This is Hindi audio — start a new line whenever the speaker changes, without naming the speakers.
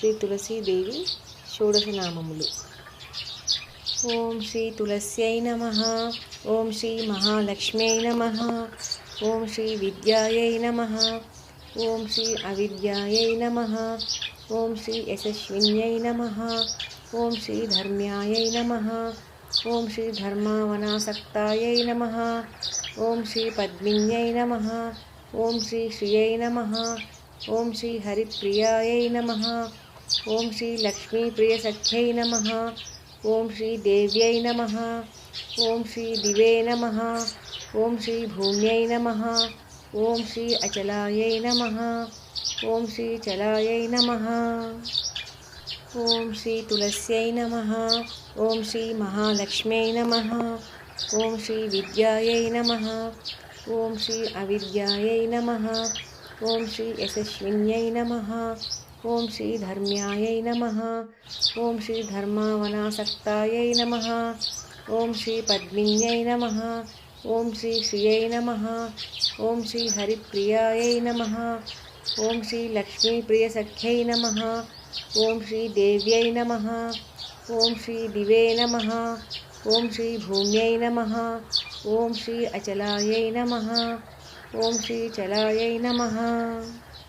శ్రీ తులసీదేవి షోడశనామములు ఓం శ్రీ తులస్యై నమ ఓం శ్రీ మహాలక్ష్మ్యై నమ ఓం శ్రీ విద్యాయై నమ ఓం శ్రీ అవిద్యాయై నమ ఓం శ్రీ యశస్విన్యై నమ ఓం శ్రీ ధర్మ్యాయై నమ ఓం శ్రీ ధర్మావనాసక్తాయై నమ ఓం శ్రీ పద్మిన్యై నమ ఓం శ్రీ శ్రియై నమ ఓం శ్రీ హరిప్రియాయై నమ ओम श्री लक्ष्मी प्रिय सख्य नम श्रीदेव्यै श्री ॐ नम नमः श्री दिवे नम ॐ श्री भूम्य नम ॐ श्री अचलाय नम श्रीतुलस्यै श्री चलाय नम नमः श्री श्रीविद्यायै नम ॐ श्री महालक्ष्म नम ॐ श्री विद्याय नम ओम श्री अविद्याय नम ओम श्री यशस्विन्यै नम ॐ श्रीधर्म्यायै श्री ॐ नम नमः श्री पद्मय नम ॐ श्री श्रिय नम श्रीहरिप्रियायै श्री हरिप्रियाय नम ओं श्री लक्ष्मी प्रिय सख्य नम नमः श्री श्रीभूम्यै नम ॐ श्री नम ओं श्रीचलाय नम नमः